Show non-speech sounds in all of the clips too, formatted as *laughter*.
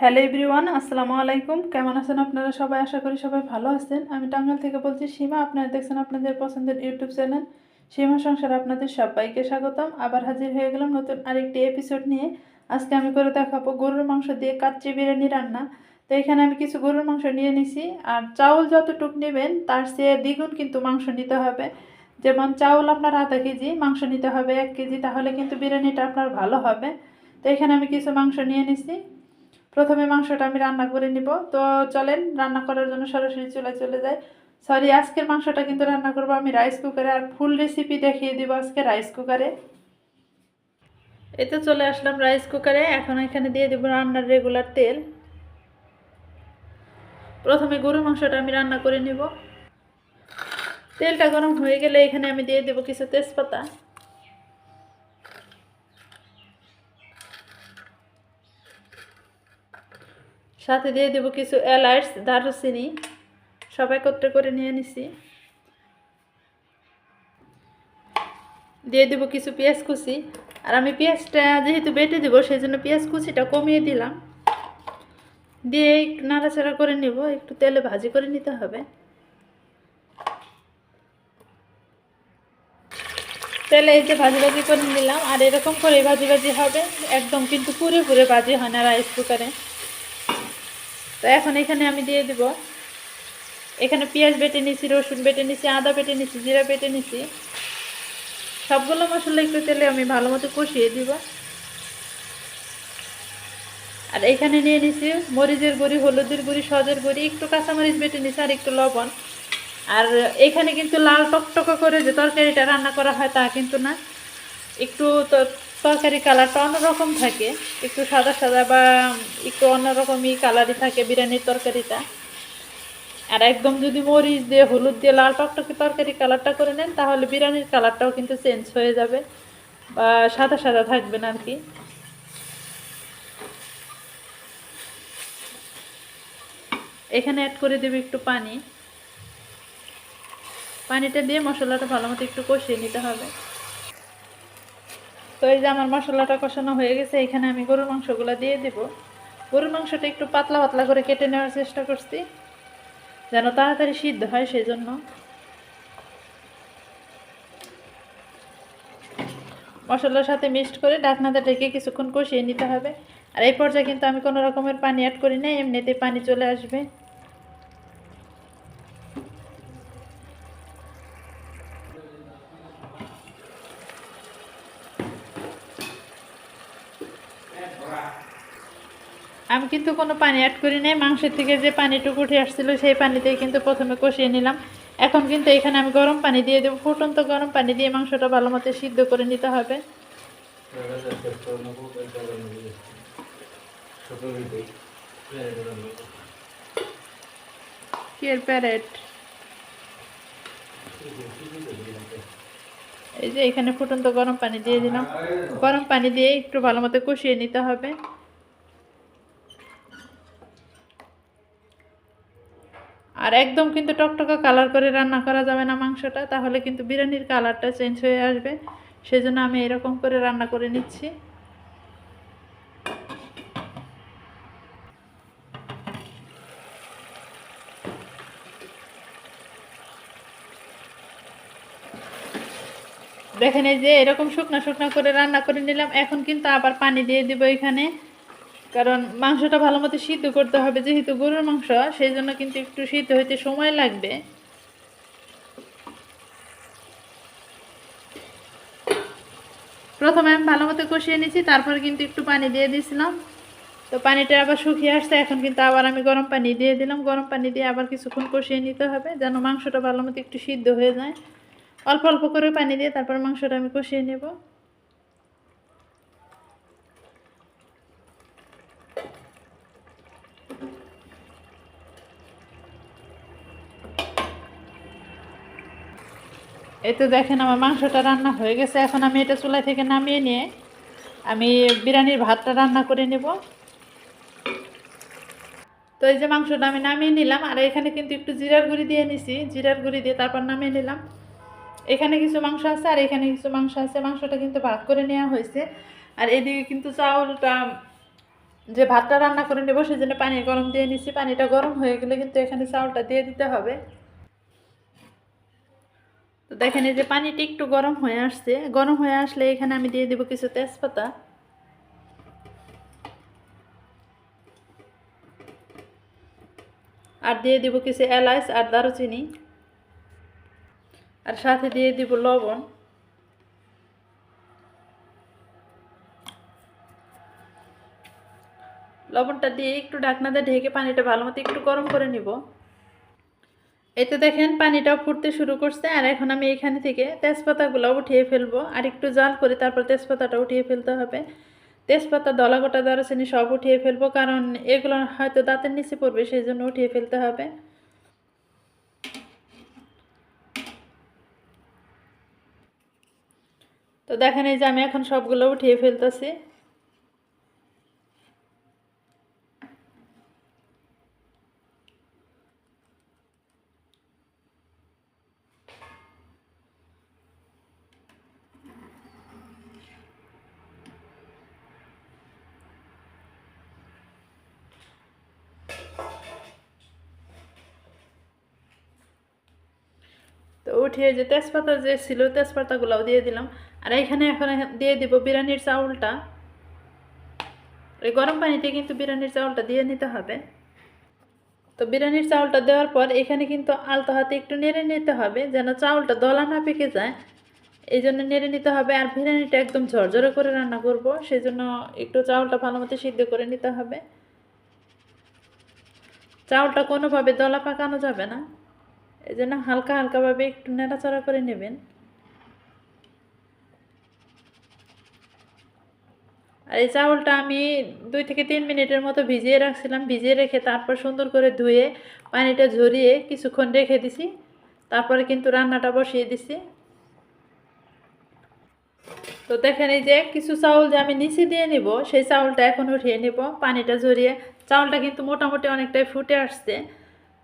Hello everyone আসসালামু আলাইকুম। কেমন আছেন আপনারা সবাই? আশা করি সবাই ভালো আছেন। আমি টাঙ্গাল থেকে বলছি সীমা। আপনারা দেখছেন আপনাদের পছন্দের ইউটিউব চ্যানেল সীমা সংসার আপনাদের সবাইকে স্বাগতম। আবার হাজির হয়ে গেলাম নতুন আরেকটি এপিসোড নিয়ে। আজকে আমি করে দেখাবো গরুর মাংস দিয়ে কাচ্চি বিরিয়ানি রান্না। তো এখানে আমি কিছু গরুর মাংস নিয়ে নিছি। আর চাউল যতটুক নেবেন, তার চেয়ে দ্বিগুণ কিন্তু মাংস নিতে হবে। যেমন চাউল আপনার আধা কেজি, মাংস নিতে হবে এক কেজি, তাহলে কিন্তু বিরিয়ানিটা আপনার ভালো হবে। তো এখানে আমি কিছু মাংস নিয়ে নিছি। প্রথমে মাংসটা আমি রান্না করে নিব। তো চলেন, রান্না করার জন্য সরাসরি চলে চলে যাই। সরি আজকের মাংসটা কিন্তু রান্না করব আমি রাইস কুকারে আর ফুল রেসিপি দেখিয়ে দিব আজকে রাইস কুকারে এই তো চলে আসলাম রাইস কুকারে এখন এখানে দিয়ে দেবো রান্নার রেগুলার তেল। প্রথমে গরুর মাংসটা আমি রান্না করে নিব। তেলটা গরম হয়ে গেলে এখানে আমি দিয়ে দেবো কিছু তেজপাতা। সাথে দিয়ে দেবো কিছু এলাচ দারুচিনি। সব একত্রে করে নিয়ে নিছি। দিয়ে দেবো কিছু পেঁয়াজ কুচি। আর আমি পেঁয়াজটা যেহেতু বেটে দেবো, সেই জন্য পেঁয়াজ কুচিটা কমিয়ে দিলাম। দিয়ে একটু নাড়াচাড়া করে নেব, একটু তেলে ভাজি করে নিতে হবে। তেলে এই যে ভাজি ভাজি করে নিলাম, আর এরকম করে ভাজি ভাজি হবে। একদম কিন্তু পুরে পুরে ভাজি হয় না, রাইস কুকারে। তো এখন এখানে আমি দিয়ে দিব। এখানে পেঁয়াজ বেটে নিছি, রসুন বেটে নিছি, আদা বেটে নিছি, জিরা বেটে নিছি। সবগুলো মশলা একটু তেলে আমি ভালো মতো কষিয়ে দিব। আর এখানে নিয়ে নিছি মরিচের গুঁড়ি, হলুদের গুঁড়ি, সজের গুঁড়ি, একটু কাঁচামরিচ বেটে নিছি আর একটু লবণ। আর এখানে কিন্তু লাল টকটকা করে যে তরকারিটা রান্না করা হয় তা কিন্তু না। একটু তরকারি কালারটা অন্যরকম থাকে। একটু সাদা সাদা বা একটু অন্যরকমই কালারই থাকে বিরিয়ানির তরকারিটা। আর একদম যদি মরিচ দিয়ে, হলুদ দিয়ে, লাল টকটকে তরকারি কালারটা করে নেন, তাহলে বিরিয়ানির কালারটাও কিন্তু চেঞ্জ হয়ে যাবে বা সাদা সাদা থাকবে না আর কি এখানে অ্যাড করে দেবে একটু পানি। পানিটা দিয়ে মশলাটা ভালো মতো একটু কষিয়ে নিতে হবে। তো এই যে আমার মশলাটা কষানো হয়ে গেছে, এখানে আমি গরুর মাংসগুলো দিয়ে দেব। গরুর মাংসটা একটু পাতলা পাতলা করে কেটে নেওয়ার চেষ্টা করছি, যেন তাড়াতাড়ি সিদ্ধ হয় সেই জন্য মশলার সাথে মিক্সড করে ডাকনাতে ঢেকে কিছুক্ষণ কষিয়ে নিতে হবে। আর এই পর্যায়ে কিন্তু আমি কোনো রকমের পানি অ্যাড করি না এমনিতে পানি চলে আসবে। আমি কিন্তু কোনো পানি অ্যাড করি নাই। মাংসের থেকে যে পানিটুকু উঠে আসছিল, সেই পানিতেই কিন্তু প্রথমে কষিয়ে নিলাম। এখন কিন্তু এখানে আমি গরম পানি দিয়ে দেবো। ফুটন্ত গরম পানি দিয়ে মাংসটা ভালো মতো সিদ্ধ করে নিতে হবে। এই যে এখানে ফুটন্ত গরম পানি দিয়ে দিলাম। গরম পানি দিয়ে একটু ভালো মতো কষিয়ে নিতে হবে। আর একদম কিন্তু টকটকা কালার করে রান্না করা যাবে না মাংসটা, তাহলে কিন্তু বিরিয়ানির কালারটা চেঞ্জ হয়ে আসবে। সেজন্য আমি এরকম করে রান্না করে নিচ্ছি। দেখেন এই যে এরকম শুকনো শুকনো করে রান্না করে নিলাম, এখন কিন্তু আবার পানি দিয়ে দিব এখানে। কারণ মাংসটা ভালো মতো সিদ্ধ করতে হবে, যেহেতু গরুর মাংস, সেই জন্য কিন্তু একটু সিদ্ধ হইতে সময় লাগবে। প্রথমে আমি ভালো মতো কষিয়ে নিয়েছি, তারপর কিন্তু একটু পানি দিয়ে দিয়েছিলাম। তো পানিটা আবার শুকিয়ে আসছে, এখন কিন্তু আবার আমি গরম পানি দিয়ে দিলাম। গরম পানি দিয়ে আবার কিছুক্ষণ কষিয়ে নিতে হবে, যেন মাংসটা ভালো মতো একটু সিদ্ধ হয়ে যায়। অল্প অল্প করে পানি দিয়ে তারপর মাংসটা আমি কষিয়ে নেব। এই তো দেখেন আমার মাংসটা রান্না হয়ে গেছে। এখন আমি এটা চুলাই থেকে নামিয়ে নিয়ে আমি বিরিয়ানির ভাতটা রান্না করে নেব। তো এই যে মাংসটা আমি নামিয়ে নিলাম, আর এখানে কিন্তু একটু জিরার গুঁড়ি দিয়ে নিছি। জিরার গুঁড়ি দিয়ে তারপর নামিয়ে নিলাম। এখানে কিছু মাংস আছে, আর এখানে কিছু মাংস আছে। মাংসটা কিন্তু ভাগ করে নেওয়া হয়েছে। আর এদিকে কিন্তু চাউলটা, যে ভাতটা রান্না করে নেব সেই জন্য পানি গরম দিয়ে নিচ্ছি পানিটা গরম হয়ে গেলে কিন্তু এখানে চাউলটা দিয়ে দিতে হবে। তো দেখেন এই যে পানিটা একটু গরম হয়ে আসছে। গরম হয়ে আসলে এখানে আমি দিয়ে দিব কিছু তেজপাতা। আর দিয়ে দিব কিছু এলাচ আর দারুচিনি। আর সাথে দিয়ে দিব লবণ। লবণটা দিয়ে একটু ঢাকনাতে ঢেকে পানিটা ভালো মতো একটু গরম করে নিব। এতে দেখেন পানিটাও ফুটতে শুরু করছে, আর এখন আমি এখানে থেকে তেজপাতাগুলো উঠিয়ে ফেলব, আর একটু জাল করে তারপর তেজপাতাটা উঠিয়ে ফেলতে হবে। তেজপাতা দলা গোটা দারুচিনি সব উঠিয়ে ফেলব, কারণ এগুলো হয়তো দাঁতের নিচে পড়বে, সেই জন্য উঠিয়ে ফেলতে হবে। তো দেখেন এই যে আমি এখন সবগুলো উঠিয়ে ফেলতেছি। উঠিয়ে যে তেজপাতা যে ছিল, তেজপাতাগুলোও দিয়ে দিলাম। আর এখানে এখন দিয়ে দিব বিরিয়ানির চাউলটা। এই গরম পানিতে কিন্তু বিরিয়ানির চাউলটা দিয়ে নিতে হবে। তো বিরিয়ানির চাউলটা দেওয়ার পর এখানে কিন্তু আলতো হাতে একটু নেড়ে নিতে হবে, যেন চাউলটা দলা না পেকে যায়। এই জন্য নেড়ে নিতে হবে আর বিরিয়ানিটা একদম ঝরঝরে করে রান্না করব সেই জন্য একটু চাউলটা ভালো মতো সিদ্ধ করে নিতে হবে। চাউলটা কোনোভাবে দলা পাকানো যাবে না। এই জন্য হালকা হালকাভাবে একটু নাড়াচাড়া করে নেবেন। আর এই চাউলটা আমি দুই থেকে তিন মিনিটের মতো ভিজিয়ে রাখছিলাম। ভিজিয়ে রেখে তারপর সুন্দর করে ধুয়ে, পানিটা ঝরিয়ে কিছুক্ষণ রেখে দিছি। তারপরে কিন্তু রান্নাটা বসিয়ে দিছি। তো দেখেন এই যে কিছু চাউল যে আমি নিচে দিয়ে নিব, সেই চাউলটা এখন উঠিয়ে নিব। পানিটা ঝরিয়ে, চাউলটা কিন্তু মোটামুটি অনেকটাই ফুটে আসছে।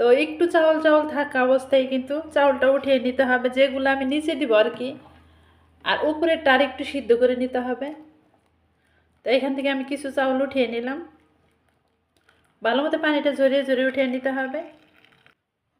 তো একটু চাউল চাউল থাকা অবস্থায় কিন্তু চাউলটা উঠিয়ে নিতে হবে, যেগুলো আমি নিচে দিব আর কি। আর উপরেরটা আর একটু সিদ্ধ করে নিতে হবে। তো এখান থেকে আমি কিছু চাউল উঠিয়ে নিলাম। ভালো মতো পানিটা ঝরিয়ে ঝরিয়ে উঠিয়ে নিতে হবে।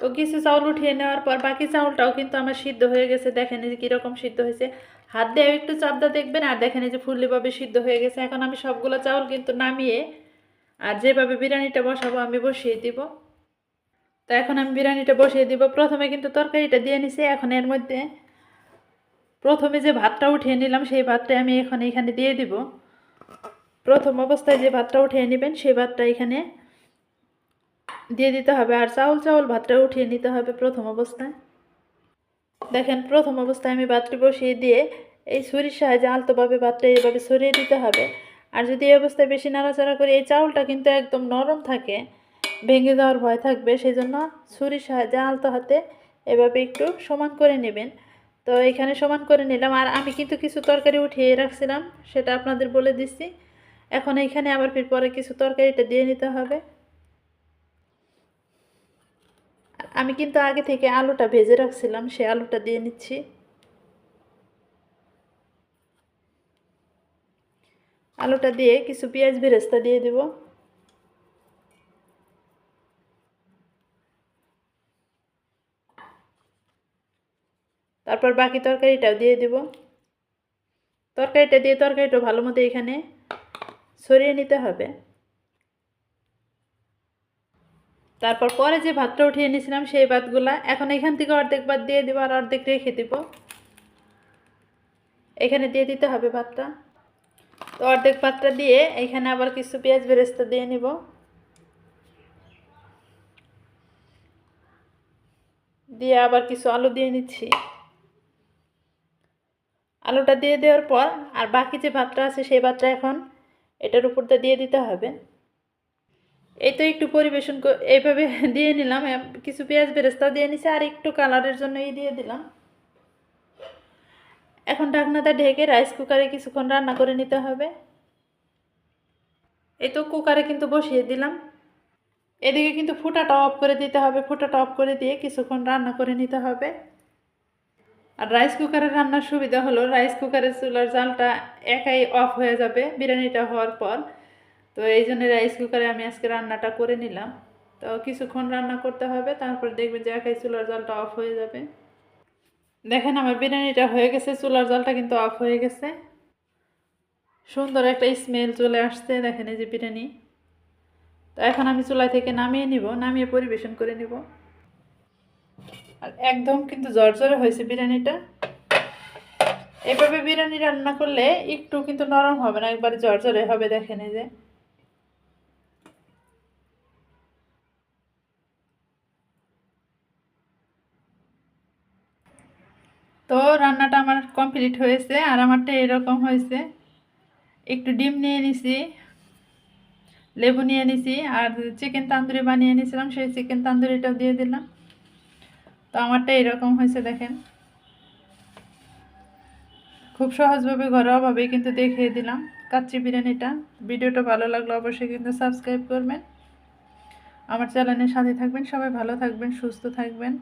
তো কিছু চাউল উঠিয়ে নেওয়ার পর বাকি চাউলটাও কিন্তু আমার সিদ্ধ হয়ে গেছে। দেখেন যে কীরকম সিদ্ধ হয়েছে। হাত দিয়ে একটু চাপদা দেখবেন আর দেখেন যে ফুললিভাবে সিদ্ধ হয়ে গেছে। এখন আমি সবগুলো চাউল কিন্তু নামিয়ে আর যেভাবে বিরিয়ানিটা বসাবো আমি বসিয়ে দিব। তো এখন আমি বিরিয়ানিটা বসিয়ে দিব। প্রথমে কিন্তু তরকারিটা দিয়ে নিছি, এখন এর মধ্যে প্রথমে যে ভাতটা উঠিয়ে নিলাম, সেই ভাতটা আমি এখন এখানে দিয়ে দিব। প্রথম অবস্থায় যে ভাতটা উঠিয়ে নেবেন, সেই ভাতটা এখানে দিয়ে দিতে হবে, আর চাউল চাউল ভাতটা উঠিয়ে নিতে হবে প্রথম অবস্থায়। দেখেন, প্রথম অবস্থায় আমি ভাতটি বসিয়ে দিয়ে এই ছুরির সাহায্যে আলতোভাবে ভাতটা এইভাবে সরিয়ে দিতে হবে। আর যদি এই অবস্থায় বেশি নাড়াচাড়া করি, এই চাউলটা কিন্তু একদম নরম থাকে। ভেঙে যাওয়ার ভয় থাকবে সেই জন্য ছুরির সাহায্যে আলতো হাতে এভাবে একটু সমান করে নেবেন। তো এখানে সমান করে নিলাম, আর আমি কিন্তু কিছু তরকারি উঠিয়ে রাখছিলাম, সেটা আপনাদের বলে দিচ্ছি। এখন এখানে আবার ফির পরে কিছু তরকারিটা দিয়ে নিতে হবে। আমি কিন্তু আগে থেকে আলুটা ভেজে রাখছিলাম, সে আলুটা দিয়ে নিচ্ছি। আলুটা দিয়ে কিছু পেঁয়াজ বেরেস্তা দিয়ে দেব। তারপর বাকি তরকারিটাও দিয়ে দেব। তরকারিটা দিয়ে তরকারিটা ভালো মতো এখানে সরিয়ে নিতে হবে। তারপর পরে যে ভাতটা উঠিয়ে নিয়েছিলাম সেই ভাতগুলা এখন এখান থেকে অর্ধেক ভাত দিয়ে দেবো আর অর্ধেক রেখে দেব। এখানে দিয়ে দিতে হবে ভাতটা। তো অর্ধেক ভাতটা দিয়ে এখানে আবার কিছু পেঁয়াজ বেরেস্তা দিয়ে নিব। দিয়ে আবার কিছু আলু দিয়ে নিচ্ছি। আলুটা দিয়ে দেওয়ার পর আর বাকি যে ভাতটা আছে সেই ভাতটা এখন এটার উপরটা দিয়ে দিতে হবে। এই তো একটু পরিবেশন এইভাবে *laughs* দিয়ে নিলাম। কিছু পেঁয়াজ বেরেস্তাও দিয়ে নিছি আর একটু কালারের জন্য এই দিয়ে দিলাম। এখন ঢাকনাটা ঢেকে রাইস কুকারে কিছুক্ষণ রান্না করে নিতে হবে। এই তো কুকারে কিন্তু বসিয়ে দিলাম। এদিকে কিন্তু ফুটাটা অফ করে দিতে হবে। ফুটাটা অফ করে দিয়ে কিছুক্ষণ রান্না করে নিতে হবে। আর রাইস কুকারের রান্নার সুবিধা হলো রাইস কুকারের চুলার জালটা একাই অফ হয়ে যাবে বিরিয়ানিটা হওয়ার পর। তো এই জন্য রাইস কুকারে আমি আজকে রান্নাটা করে নিলাম। তো কিছুক্ষণ রান্না করতে হবে, তারপর দেখবেন যে একাই চুলার জালটা অফ হয়ে যাবে। দেখেন আমার বিরিয়ানিটা হয়ে গেছে, চুলার জালটা কিন্তু অফ হয়ে গেছে। সুন্দর একটা স্মেল চলে আসছে, দেখেন এই যে বিরিয়ানি। তো এখন আমি চুলা থেকে নামিয়ে নিব, নামিয়ে পরিবেশন করে নিব। আর একদম কিন্তু জর্জরে হয়েছে বিরিয়ানিটা। এভাবে বিরিয়ানি রান্না করলে একটু কিন্তু নরম হবে না, একবারে জর্জরে হবে দেখেন এই যে। তো রান্নাটা আমার কমপ্লিট হয়েছে আর আমারটা এরকম হয়েছে। একটু ডিম নিয়ে নিছি, লেবু নিয়ে নিছি আর চিকেন তান্দুরি বানিয়ে নিয়েছিলাম সেই চিকেন তান্দুরিটাও দিয়ে দিলাম। তো আমারটা এরকম হয়েছে, দেখেন। খুব সহজভাবে ঘরোয়াভাবেই কিন্তু দেখিয়ে দিলাম কাচ্চি বিরিয়ানিটা। ভিডিওটা ভালো লাগল অবশ্যই কিন্তু সাবস্ক্রাইব করবেন। আমার চ্যানেলের সাথে থাকবেন, সবাই ভালো থাকবেন, সুস্থ থাকবেন।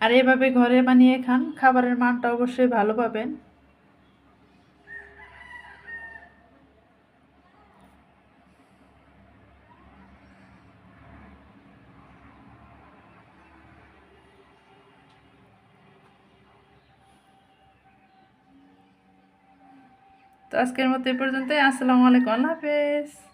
আর এভাবে ঘরে বানিয়ে খান, খাবারের মানটা অবশ্যই ভালো পাবেন। তো আজকের মতো এ পর্যন্তই। আসসালামু আলাইকুম। আল্লাহ হাফেজ।